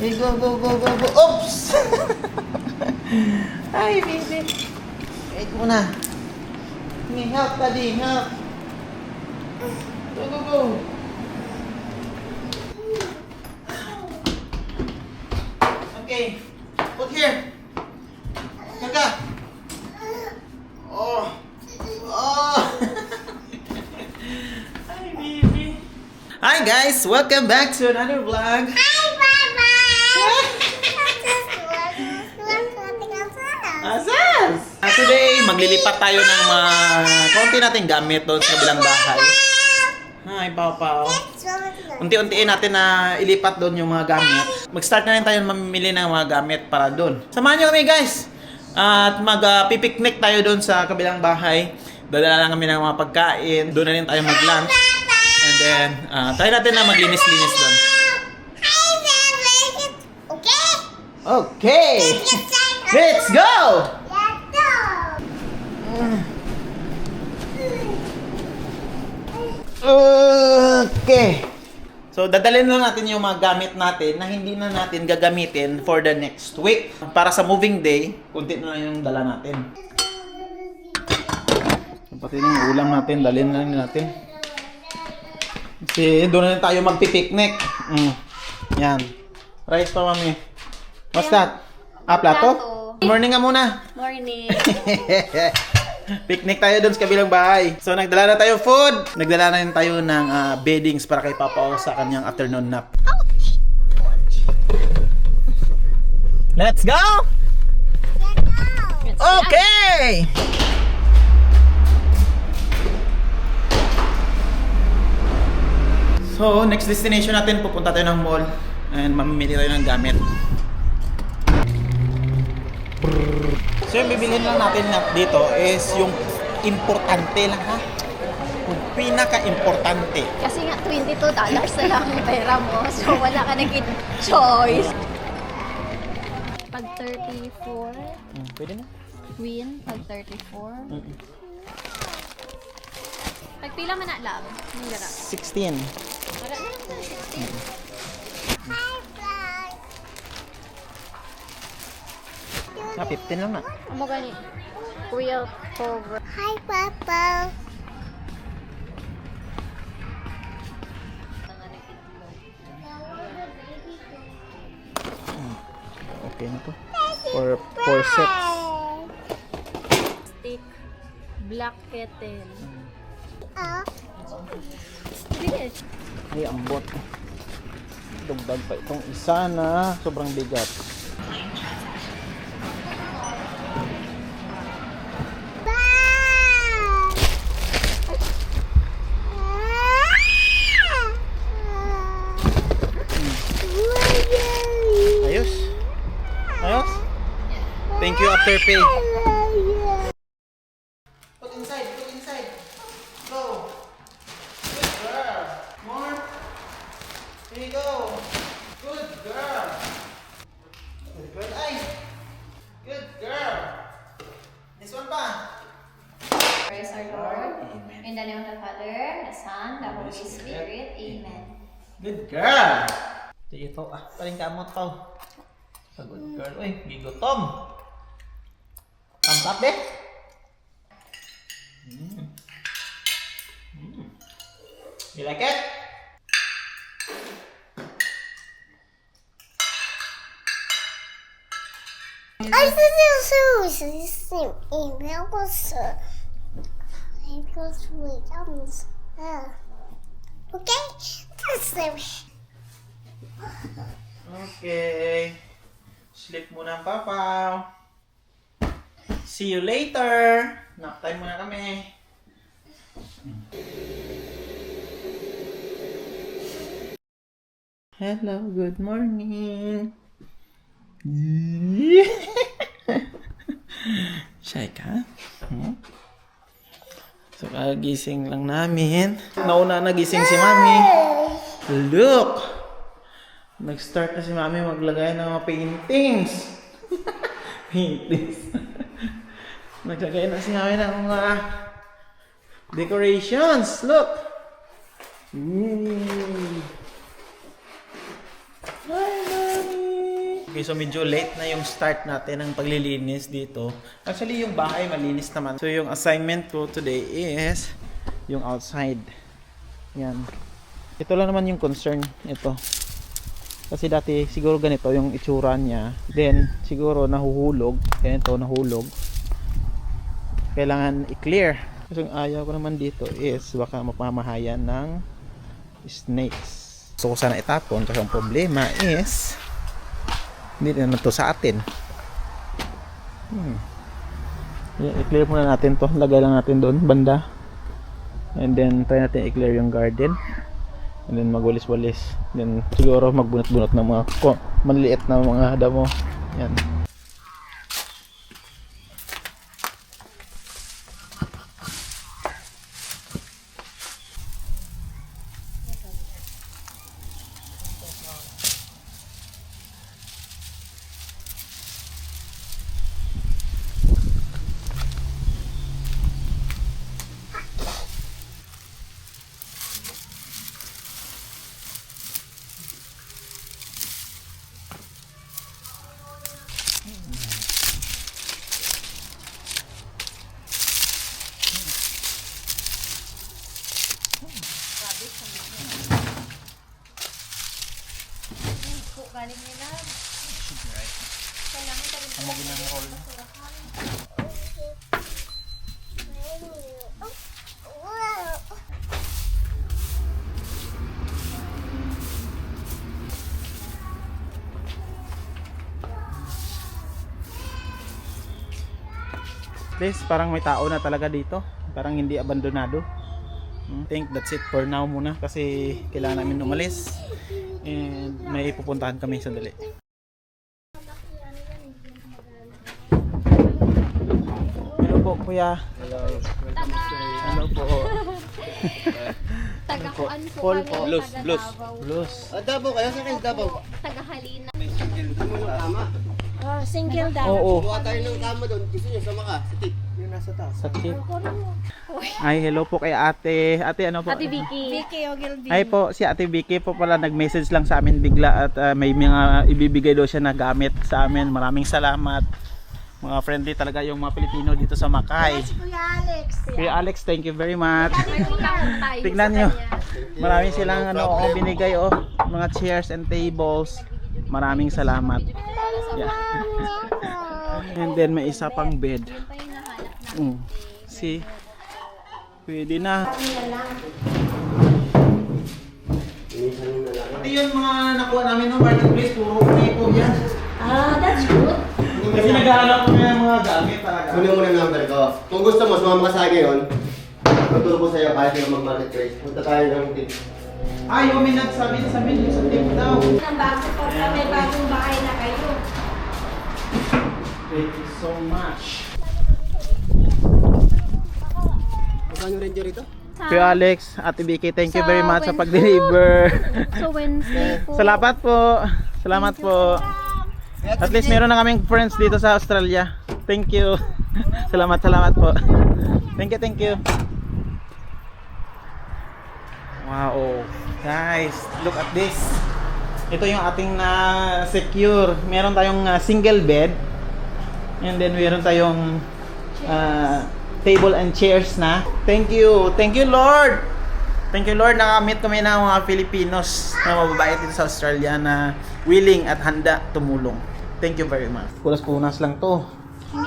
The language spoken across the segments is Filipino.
Hey, go, go, go, go, go. Oops! Hi, baby. Wait muna. Hey, help, daddy, help. Go, go, go. Okay. Put here. Naga. Oh. Oh. Hi, baby. Hi, guys. Welcome back to another vlog. Hi, today, maglilipat tayo ng mga konti nating gamit doon sa kabilang bahay. Hi, Papa. Unti-untiin natin na ilipat doon yung mga gamit. Mag-start na rin tayo mamimili ng mga gamit para doon. Samahan nyo kami, guys! At mag-pipiknik tayo doon sa kabilang bahay. Dadala lang kami ng mga pagkain. Doon na rin tayo mag-lunch. And then, ah, try natin na maglinis-linis doon. Okay? Okay! Let's go! Okay. So, dadalhin lang natin yung mga gamit natin na hindi na natin gagamitin for the next week. Para sa moving day, kunti na lang yung dala natin. Pati yung ulam natin, dalhin na lang natin. Kasi doon na tayo magpipiknik. Mm. Yan. Rice pa, mami. What's that? Ah, plato? Plato. Morning nga muna. Morning. Picnic tayo dun sa kabilang bahay. So, nagdala na tayo food. Nagdala na rin tayo ng ah, beddings para kay Papa O sa kanyang afternoon nap. Let's go! Okay! So, next destination natin, pupunta tayo ng mall and mamimili tayo ng gamit. So yung bibilhin lang natin na dito is yung importante lang ha. Yung pinaka-importante. Kasi nga, $22 dollars na lang ang pera mo. So, wala ka naging choice. Pag 34, Hmm, pwede na. win. Pag 34. Mm. Pag pila man na lang. Yung gara. 16. Wala na lang na 16. Ah, 15 lang na. Amo gani. Quill cover. Hi, Papa. Okay na to. For 4 sets. Stick. Black kettle. Oh, Bilis. Ay, ambot. Dugdag pa itong isa na sobrang bigat. bye. Ayos. Ayos. Thank you after pay. Put inside, put inside. Go. Good girl. More. Here you go. Good girl. Good girl. Ay. Good girl. This one pa. Praise our Lord. Amen. In the name of the Father, the Son, the Holy Spirit. Amen. Good girl. Sige to. Ah, paling kamot pa. Sa good girl. Uy, gigotom. tá be. Mm. Mm. You like it? Ai, você sou isso? E meu gosto. Eu gosto muito. Ah. Ok? That's ok, Sleep muna ang. See you later. Time muna kami. Hello, good morning. Shy ka? Hmm? So, kagising lang namin. Nauna nagising si mami. Look! Nag-start na si mami maglagay ng mga paintings. paintings. Naglagay na si mami ng mga decorations. Look! Ooh. Hi, mami! Okay, so medyo late na yung start natin ng paglilinis dito. Actually, yung bahay malinis naman. So, yung assignment ko today is yung outside. Yan. Ito lang naman yung concern. Ito. Kasi dati siguro ganito yung itsura niya. Then, siguro nahuhulog. Ganito, nahulog. Kailangan i-clear. Kasi yung ayaw ko naman dito is baka mapamahayan ng snakes. So, ko sana itapon. Kasi ang problema is hindi na to sa atin. Hmm. I-clear muna natin to. Lagay lang natin doon, banda. And then, try natin i-clear yung garden. And then, magwalis-walis. Then, siguro magbunot-bunot ng mga ko, maliliit na mga damo. Yan. At least parang may tao na talaga dito. Parang hindi abandonado. I think that's it for now muna kasi kailangan namin umalis. And may pupuntahan kami sandali. Hello po kuya. Hello po. Taga-kuan po Paul po. Blues, taga blues. Blues. Ah, Davao kayo? Sa kayo Davao? Taga-Halina. Tama. Oh, single down. Oo. Buka tayo ng kama doon. Gusto niyo sama ka? Sa tip. Nasa taas. Sa tip. Ay, hello po kay ate. Ate ano po? Ate Vicky. Vicky Ogilvy. Ay po, si Ate Vicky po pala nag-message lang sa amin bigla at ah, may mga ibibigay daw siya na gamit sa amin. Maraming salamat. Mga friendly talaga yung mga Pilipino dito sa Makay. Kuya Alex. Kuya Alex, thank you very much. Tignan nyo. Maraming silang ano, oh, binigay oh, mga chairs and tables. Maraming salamat. Yeah. And then may isa pang bed. Mm. See? Pwede na. Pati yun mga nakuha namin ng marketplace, puro po yan. Ah, that's good. Kasi naghahanap kami ng mga gamit talaga. Kunin mo na number ko. Kung gusto mo, sumama ka sa akin yun. Tuturo ko sa'yo kahit yung mag-marketplace. Punta tayo ng tip. Ay, yung may nagsabi sa amin yung sa tip daw. Ang bago po na may bagong bahay na kayo. Thank you so much. Magkano ranger ito? Kuya Alex, Ate Vicky, thank you very much sa pag-deliver. So Wednesday po. Salamat po. Salamat po. At least meron na kaming friends dito sa Australia. Thank you. salamat, salamat po. Thank you, thank you. Wow. Guys, look at this. Ito yung ating na secure. Meron tayong ah, single bed. And then meron tayong ah, table and chairs na. Thank you. Thank you, Lord. Thank you, Lord. Nakamit kami ng mga Filipinos na mababait dito sa Australia na willing at handa tumulong. Thank you very much. Punas-punas lang to.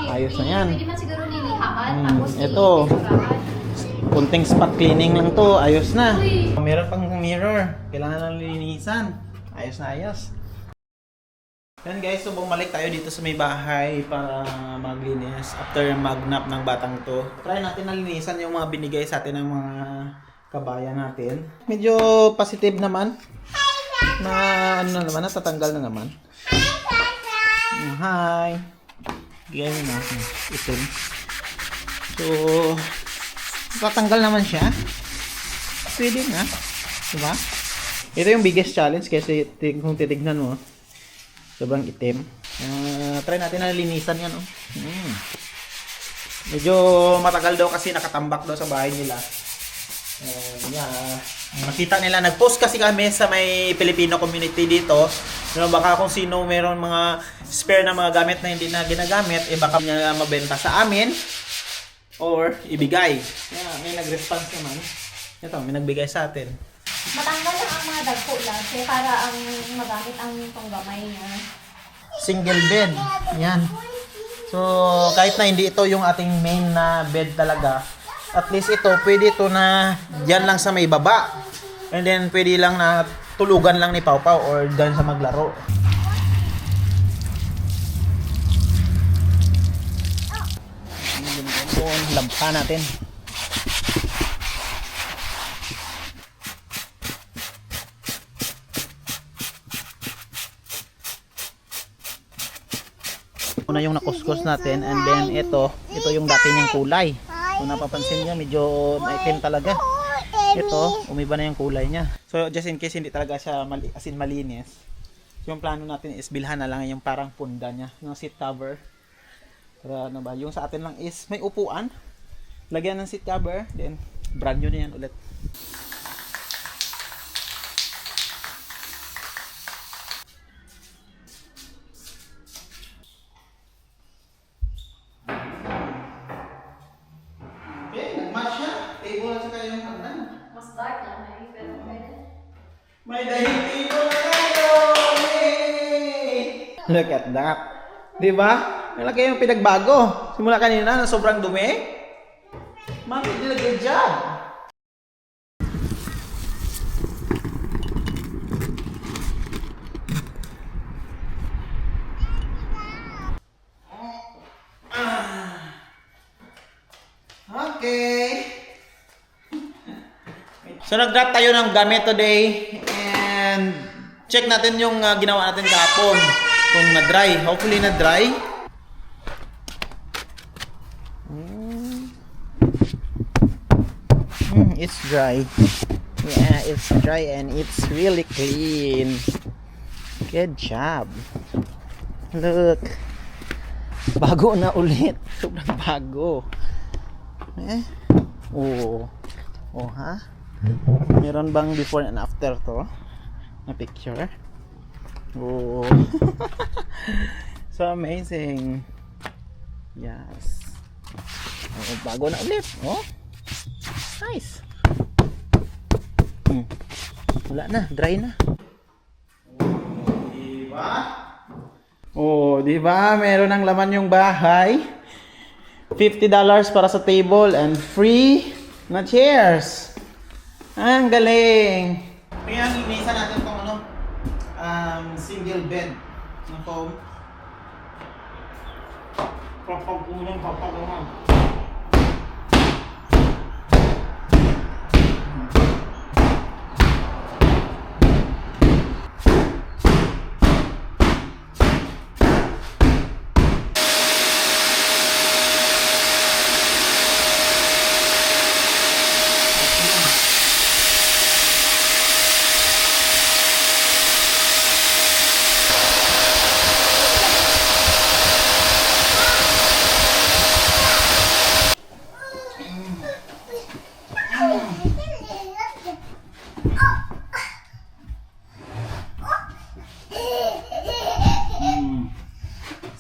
Ayos na yan. Pwede man siguro nilihaan. Mm, tapos ito. Kunting spot cleaning lang to. Ayos na. Meron pang mirror. Kailangan lang linisan. Ayos na ayos. Yan guys, so bumalik tayo dito sa may bahay para maglinis after magnap ng batang to. Try natin na linisan yung mga binigay sa atin ng mga kabayan natin. Medyo positive naman. Na ano na naman, natatanggal na naman. Hi! Mo na. Itim. So, tatanggal naman siya. Pwede na. Diba? Ito yung biggest challenge kasi kung titignan mo, sobrang itim. Ah, try natin na linisan yan. Oh. Mm. Medyo matagal daw kasi nakatambak daw sa bahay nila. And yeah, nakita nila, nag-post kasi kami sa may Filipino community dito. No, baka kung sino meron mga spare na mga gamit na hindi na ginagamit, eh baka niya mabenta sa amin or ibigay. Yeah, may nag-response naman. Ito, may nagbigay sa atin. Matanggal lang ang mga dagko lang. Kaya para ang magamit ang panggamay niya. Single bed. Yan. So, kahit na hindi ito yung ating main na bed talaga, at least ito, pwede ito na dyan lang sa may baba. And then, pwede lang na tulugan lang ni Pau Pau or dyan sa maglaro. Yun, lampa natin. Una yung nakuskus natin and then ito, ito yung dati niyang kulay. Kung napapansin niyo, medyo maitim talaga. Ito, umiba na yung kulay niya. So just in case hindi talaga siya mali, as in malinis, yung plano natin is bilhan na lang yung parang punda niya, yung seat cover. Para ano ba, yung sa atin lang is may upuan, lagyan ng seat cover, then brand new na yan ulit. Look at that. Di ba? Malaki yung pinagbago. Simula kanina na sobrang dumi. Mami, did a good job. Okay. So nag-drop tayo ng gamit today and check natin yung uh, ginawa natin kahapon kung na-dry. Hopefully na-dry. Mm. It's dry. Yeah, it's dry and it's really clean. Good job. Look. Bago na ulit. Sobrang bago. Eh? Oo. Oh, ha? Meron bang before and after to? Na picture? Oh. so amazing. Yes. Oh, bago na ulit. Oh. Nice. Hmm. Wala na, dry na. Diba? Oh, di ba? Meron ng laman yung bahay. $50 para sa table and free na chairs. Ah, ang galing. Kaya linisan natin um, single bed na foam. Papag unang papag naman.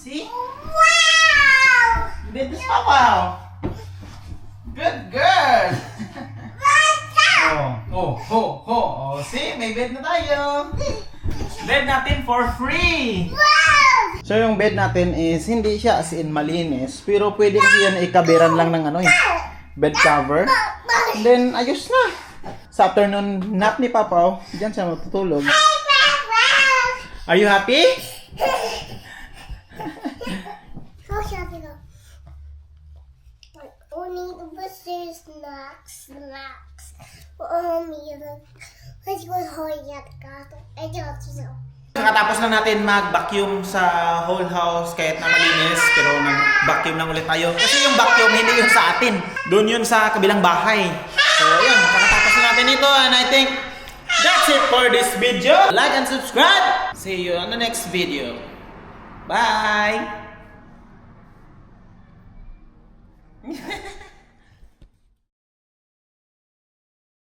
See? Wow! Bed ni Papa. Good girl. oh, oh, ho, ho. Oh, see? May bed na tayo. Bed natin for free. Wow! So yung bed natin is hindi siya as in malinis, pero pwede kasi yan ikabiran lang ng ano eh, bed cover. And then ayos na. Sa afternoon nap ni Papa, diyan siya matutulog. Are you happy? Snacks, snacks. Oh, me, let's go home yet, gato. I got you. Nakatapos na natin mag-vacuum sa whole house kahit na malinis pero nag-vacuum lang ulit tayo. Kasi yung vacuum hindi yun sa atin. Doon yun sa kabilang bahay. So yun, kakatapos na natin ito and I think that's it for this video. Like and subscribe. See you on the next video. Bye!